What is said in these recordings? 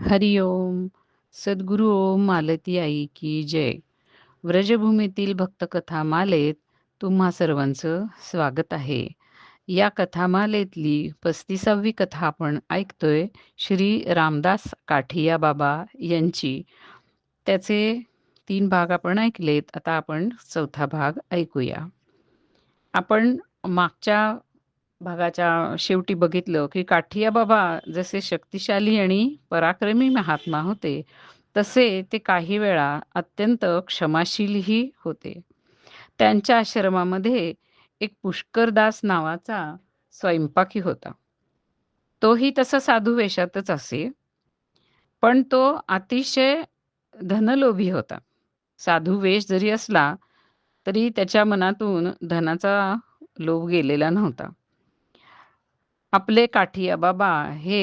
हरि ओम सद्गुरु ओम मालती आई की जय. व्रजभूमीतील भक्तकथा मालेत तुम्हा सर्वांचं स्वागत आहे. या कथामालेतली पस्तीसावी कथा आपण ऐकतोय श्री रामदास काठिया बाबा यांची. त्याचे तीन भाग आपण ऐकलेत आता आपण चौथा भाग ऐकूया. आपण मागच्या भागाच्या शेवटी बघितलं की काठिया बाबा जसे शक्तिशाली आणि पराक्रमी महात्मा होते तसे ते काही वेळा अत्यंत क्षमाशीलही होते. त्यांच्या आश्रमामध्ये एक पुष्करदास नावाचा स्वयंपाकी होता. तोही तसा साधू वेशातच असे पण तो अतिशय धनलोभी होता. साधू वेश जरी असला तरी त्याच्या मनातून धनाचा लोभ गेलेला नव्हता. आपले काठिया बाबा हे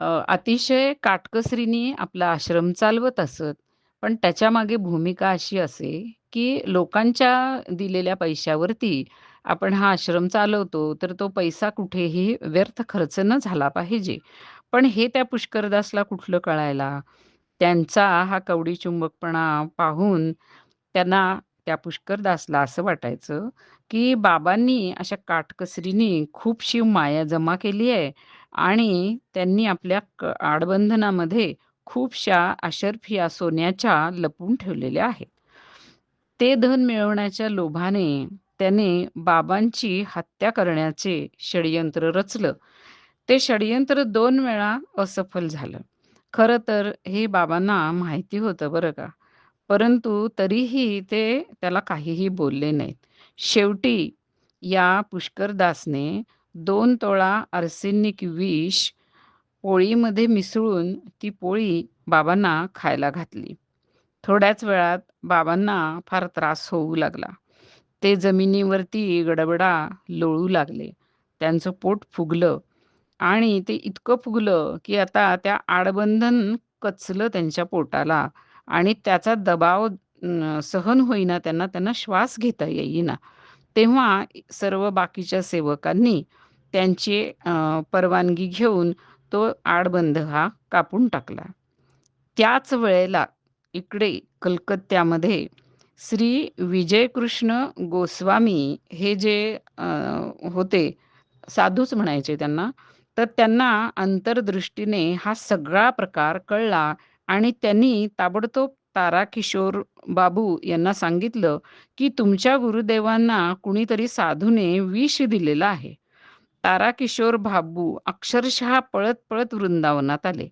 अतिशय काटकसरीने आपला आश्रम चालवत असत. पण त्याच्यामागे भूमिका अशी असे, की लोकांच्या दिलेल्या पैशावरती आपण हा आश्रम चालवतो, तर तो पैसा कुठेही व्यर्थ खर्च न झाला पाहिजे. पण हे त्या पुष्करदासला कुठलं कळायला? त्यांचा हा कवडी चुंबकपणा पाहून त्यांना त्या पुष्करदासला असं वाटायचं, की बाबांनी अशा काटकसरीने खूपशी माया जमा केली आहे आणि त्यांनी आपल्या आडबंधनामध्ये खूपशा अशर्फिया सोन्याच्या लपून ठेवलेल्या आहेत. ते धन मिळवण्याच्या लोभाने त्याने बाबांची हत्या करण्याचे षडयंत्र रचलं. ते षडयंत्र दोन वेळा असफल झालं. खरं तर हे बाबांना माहिती होतं बरं का. परंतु तरीही ते त्याला काहीही बोलले नाहीत. शेवटी या पुष्करदासने दोन तोळा अर्सेनिक विष पोळीमध्ये मिसळून ती पोळी बाबांना खायला घातली. थोड्याच वेळात बाबांना फार त्रास होऊ लागला. ते जमिनीवरती गडबडा लोळू लागले. त्यांचं पोट फुगलं आणि ते इतकं फुगलं, की आता त्या आडबंधन कचलं त्यांच्या पोटाला आणि त्याचा दबाव सहन होईना त्यांना, त्यांना श्वास घेता येईना. तेव्हा सर्व बाकीच्या सेवकांनी त्यांची परवानगी घेऊन तो आडबंध हा कापून टाकला. त्याच वेळेला इकडे कलकत्त्यामध्ये श्री विजयकृष्ण गोस्वामी हे जे होते, साधूच म्हणायचे त्यांना. तर त्यांना अंतर्दृष्टीने हा सगळा प्रकार कळला आणि त्यांनी ताबडतोब ताराकिशोर बाबू यांना सांगितलं, की तुमच्या गुरुदेवांना कुणीतरी साधूने विष दिलेलं आहे. ताराकिशोर बाबू अक्षरशः पळत-पळत वृंदावनात आले.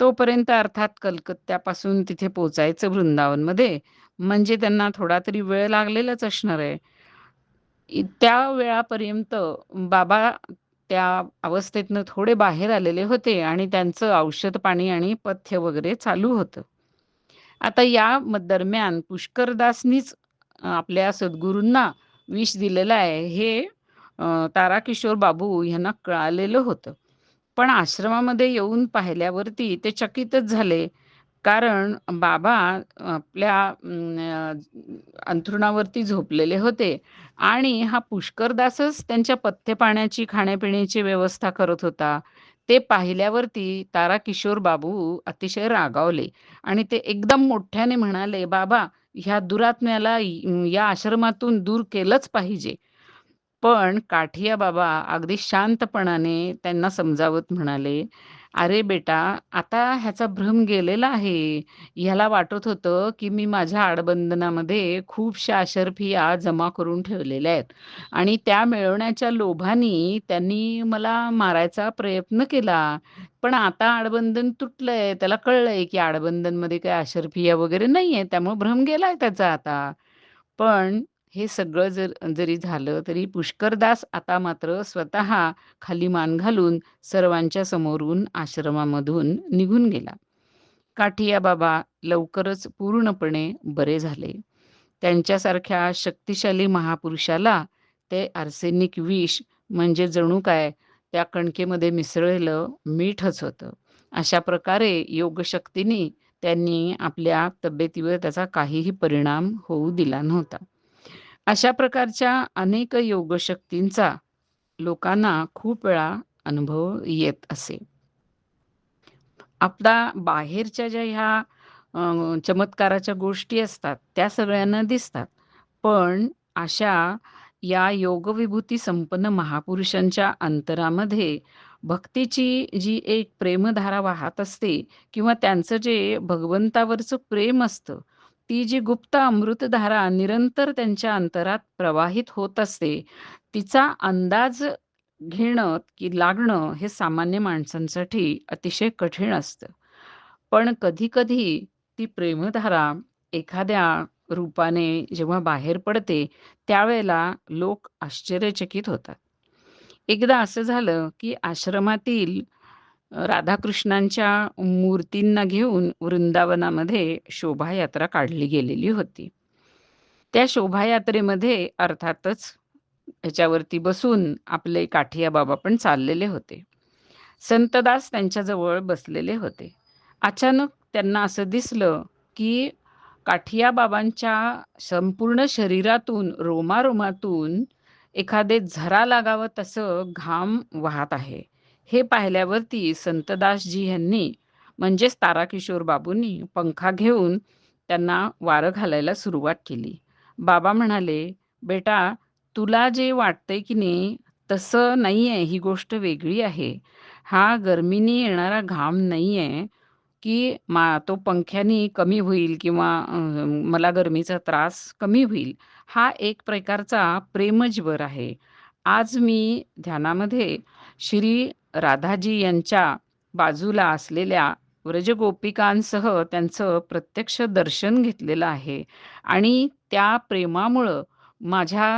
तोपर्यंत अर्थात कलकत्त्यापासून तिथे पोचायचं वृंदावनमध्ये, म्हणजे त्यांना थोडा तरी वेळ लागलेलाच असणार आहे. त्या वेळापर्यंत बाबा त्या अवस्थेतनं थोडे बाहेर आलेले होते आणि त्यांचं औषध पाणी आणि पथ्य वगैरे चालू होतं. आता या दरम्यान पुष्करदासनीच आपल्या सद्गुरूंना विष दिलेलं आहे हे ताराकिशोर बाबू यांना कळालेलं होतं. पण आश्रमामध्ये येऊन पाहिल्यावरती ते चकितच झाले. कारण बाबा आपल्या अंथरुणावरती झोपलेले होते आणि हा पुष्करदासच त्यांच्या पथ्य-पाण्याची, खाण्यापिण्याची व्यवस्था करत होता. ते पाहिल्यावरती तारा किशोर बाबू अतिशय रागावले आणि ते एकदम मोठ्याने म्हणाले, "बाबा, ह्या दुरात्म्याला या आश्रमातून दूर केलंच पाहिजे." पण काठिया बाबा अगदी शांतपणाने त्यांना समजावत म्हणाले, "अरे बेटा, आता ह्याचा भ्रम गेलेला आहे. ह्याला वाटत होतं, की मी माझ्या आडबंधनामध्ये खूपशा अशर्फिया जमा करून ठेवलेल्या आहेत आणि त्या मिळवण्याच्या लोभानी त्यांनी मला मारायचा प्रयत्न केला. पण आता आडबंधन तुटलंय. त्याला कळलंय, की आडबंधनमध्ये काही अशर्फिया वगैरे नाहीये. त्यामुळे भ्रम गेलाय त्याचा आता." पण हे सगळं जर जरी झालं तरी पुष्करदास आता मात्र स्वतः खाली मान घालून सर्वांच्या समोरून आश्रमामधून निघून गेला. काठिया बाबा लवकरच पूर्णपणे बरे झाले. त्यांच्यासारख्या शक्तिशाली महापुरुषाला ते आर्सेनिक विष म्हणजे जणू काय त्या कणकेमध्ये मिसळलेलं मीठच होतं. अशा प्रकारे योगशक्तीने त्यांनी आपल्या तब्येतीवर त्याचा काहीही परिणाम होऊ दिला नव्हता. अशा प्रकारच्या अनेक योगशक्तींचा लोकांना खूप वेळा अनुभव येत असे. आपला बाहेरच्या ज्या ह्या चमत्काराच्या गोष्टी असतात, त्या सगळ्यांना दिसतात. पण अशा या योगविभूती संपन्न महापुरुषांच्या अंतरामध्ये भक्तीची जी एक प्रेमधारा वाहत असते किंवा त्यांचं जे भगवंतावरचं प्रेम असतं, ती जी गुप्त अमृतधारा निरंतर त्यांच्या अंतरात प्रवाहित होत असते, तिचा अंदाज घेणं की लागणं हे सामान्य माणसांसाठी अतिशय कठीण असतं. पण कधी-कधी ती प्रेमधारा एखाद्या रूपाने जेव्हा बाहेर पडते, त्यावेळेला लोक आश्चर्यचकित होतात. एकदा असं झालं, की आश्रमातील राधाकृष्णांच्या मूर्तींना घेऊन वृंदावनामध्ये शोभायात्रा काढली गेलेली होती. त्या शोभायात्रेमध्ये अर्थातच ह्याच्यावरती बसून आपले काठिया बाबा पण चाललेले होते. संतदास त्यांच्याजवळ बसलेले होते. अचानक त्यांना असं दिसलं, की काठिया बाबांच्या संपूर्ण शरीरातून, रोमारोमातून एखादे झरा लागावं तसं घाम वाहत आहे. हे पाहिल्यावरती संतदासजी यांनी म्हणजेच ताराकिशोर बाबूंनी पंखा घेऊन त्यांना वारं घालायला सुरुवात केली. बाबा म्हणाले, "बेटा, तुला जे वाटतंय की नाही, तसं नाही आहे ही गोष्ट वेगळी आहे. हा गरमीने येणारा घाम नाही आहे की मा तो पंख्यानी कमी होईल किंवा मला गरमीचा त्रास कमी होईल. हा एक प्रकारचा प्रेमज्वर आहे. आज मी ध्यानामध्ये श्री राधाजी यांच्या बाजूला असलेल्या व्रजगोपिकांसह त्यांचं प्रत्यक्ष दर्शन घेतलेलं आहे आणि त्या प्रेमामुळं माझ्या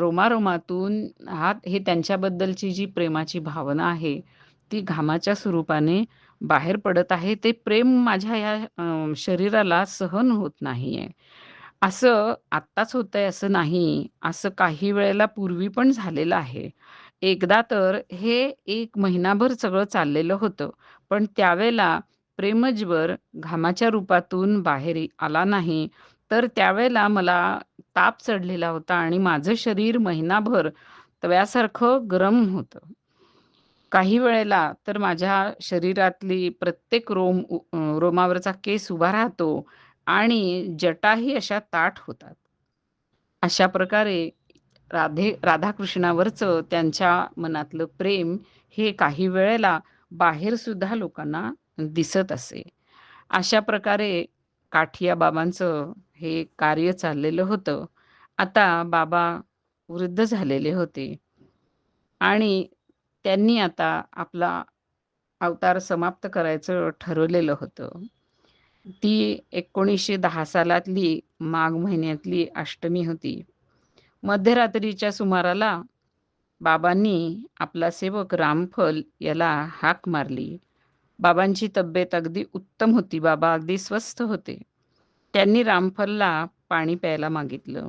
रोमारोमातून हा हे त्यांच्याबद्दलची जी प्रेमाची भावना आहे, ती घामाच्या स्वरूपाने बाहेर पडत आहे. ते प्रेम माझ्या या शरीराला सहन होत नाहीये. असं आत्ताच होतंय असं नाही. असं काही वेळेला पूर्वी पण झालेलं आहे. एकदा तर हे एक महिनाभर सगळं चाललेलं होतं. पण त्यावेळेला प्रेमजवर घामाच्या रूपातून बाहेर आला नाही. तर त्यावेळेला मला ताप चढलेला होता आणि माझं शरीर महिनाभर तव्यासारखं गरम होतं. काही वेळेला तर माझ्या शरीरातली प्रत्येक रोम उ रोमावरचा केस उभा राहतो आणि जटाही अशा ताठ होतात. अशा प्रकारे राधे राधाकृष्णावरचं त्यांच्या मनातलं प्रेम हे काही वेळेला बाहेर सुद्धा लोकांना दिसत असे. अशा प्रकारे काठिया बाबांचं हे कार्य चाललेलं होतं. आता बाबा वृद्ध झालेले होते. आणि त्यांनी आता आपला अवतार समाप्त करायचं ठरवलेलं होतं. ती 1910 सालातली माघ महिन्यातली अष्टमी होती. मध्यरात्रीच्या सुमाराला बाबांनी आपला सेवक रामफल याला हाक मारली. बाबांची तब्येत अगदी उत्तम होती. बाबा अगदी स्वस्थ होते. त्यांनी रामफलला पाणी प्यायला मागितलं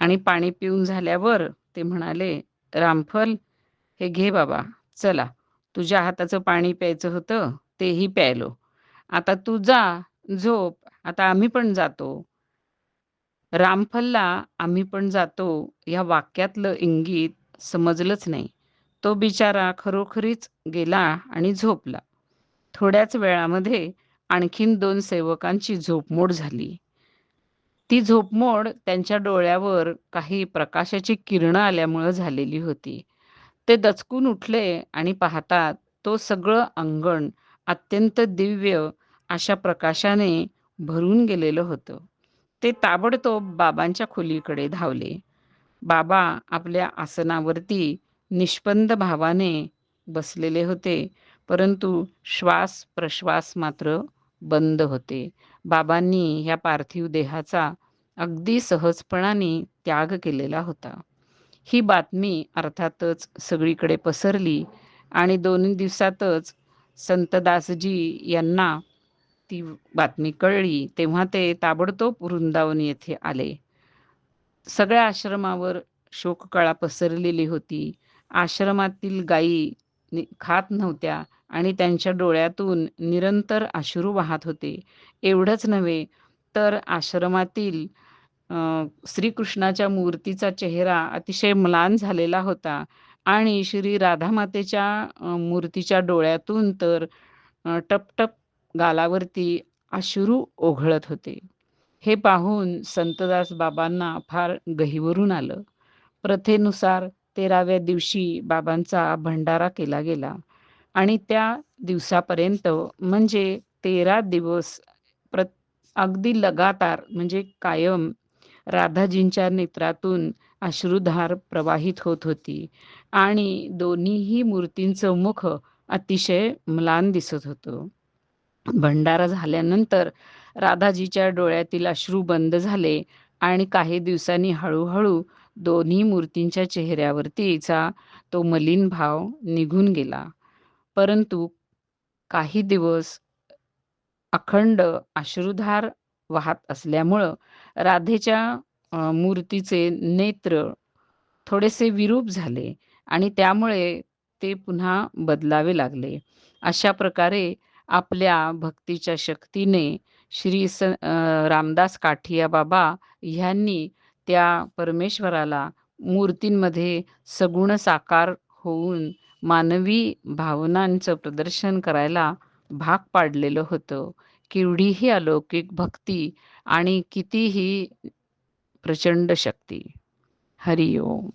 आणि पाणी पिऊन झाल्यावर ते म्हणाले, "रामफल, हे घे बाबा. चला, तुझ्या हाताचं पाणी प्यायचं होतं, तेही प्यायलो. आता तू जा, झोप. आता आम्ही पण जातो." रामफलला "आम्ही पण जातो" या वाक्यातलं इंगित समजलंच नाही. तो बिचारा खरोखरीच गेला आणि झोपला. थोड्याच वेळामध्ये आणखीन दोन सेवकांची झोपमोड झाली. ती झोपमोड त्यांच्या डोळ्यावर काही प्रकाशाची किरणं आल्यामुळं झालेली होती. ते दचकून उठले आणि पाहतात, तो सगळं अंगण अत्यंत दिव्य अशा प्रकाशाने भरून गेलेलं होतं. ते ताबडतोब बाबांच्या खोलीकडे धावले. बाबा आपल्या आसनावरती निष्पंद भावाने बसलेले होते, परंतु श्वास-प्रश्वास मात्र बंद होते. बाबांनी ह्या पार्थिव देहाचा अगदी सहजपणाने त्याग केलेला होता. ही बातमी अर्थातच सगळीकडे पसरली आणि दोन दिवसातच संतदासजी यांना ती बातमी कळली. तेव्हा ते ताबडतोब वृंदावन येथे आले. सगळ्या आश्रमावर शोककळा पसरलेली होती. आश्रमातील गायी खात नव्हत्या आणि त्यांच्या डोळ्यातून निरंतर अश्रू वाहत होते. एवढंच नव्हे, तर आश्रमातील श्रीकृष्णाच्या मूर्तीचा चेहरा अतिशय म्लान झालेला होता आणि श्री राधामातेच्या मूर्तीच्या डोळ्यातून तर टपटप टप-टप गालावरती अश्रू ओघळत होते. हे पाहून संतदास बाबांना फार गहिवरून आलं. प्रथेनुसार तेराव्या दिवशी बाबांचा भंडारा केला गेला आणि त्या दिवसापर्यंत म्हणजे तेरा दिवस प्र अगदी लगातार म्हणजे कायम राधाजींच्या नेत्रातून अश्रुधार प्रवाहित होत होती आणि दोन्हीही मूर्तींचं मुख अतिशय म्लान दिसत होतं. भंडारा झाल्यानंतर राधाजीच्या डोळ्यातील अश्रू बंद झाले आणि काही दिवसांनी हळूहळू दोन्ही मूर्तींच्या चेहऱ्यावरतीचा तो मलिन भाव निघून गेला. परंतु काही दिवस अखंड अश्रुधार वाहत असल्यामुळं राधेच्या मूर्तीचे नेत्र थोडेसे विरूप झाले आणि त्यामुळे ते पुन्हा बदलावे लागले. अशा प्रकारे आपल्या भक्तीच्या शक्तीने श्री स रामदास काठिया बाबा ह्यांनी त्या परमेश्वराला मूर्तींमध्ये सगुण साकार होऊन मानवी भावनांचं प्रदर्शन करायला भाग पाडलेलं होतं. केवढीही अलौकिक भक्ती आणि कितीही प्रचंड शक्ती. हरिओम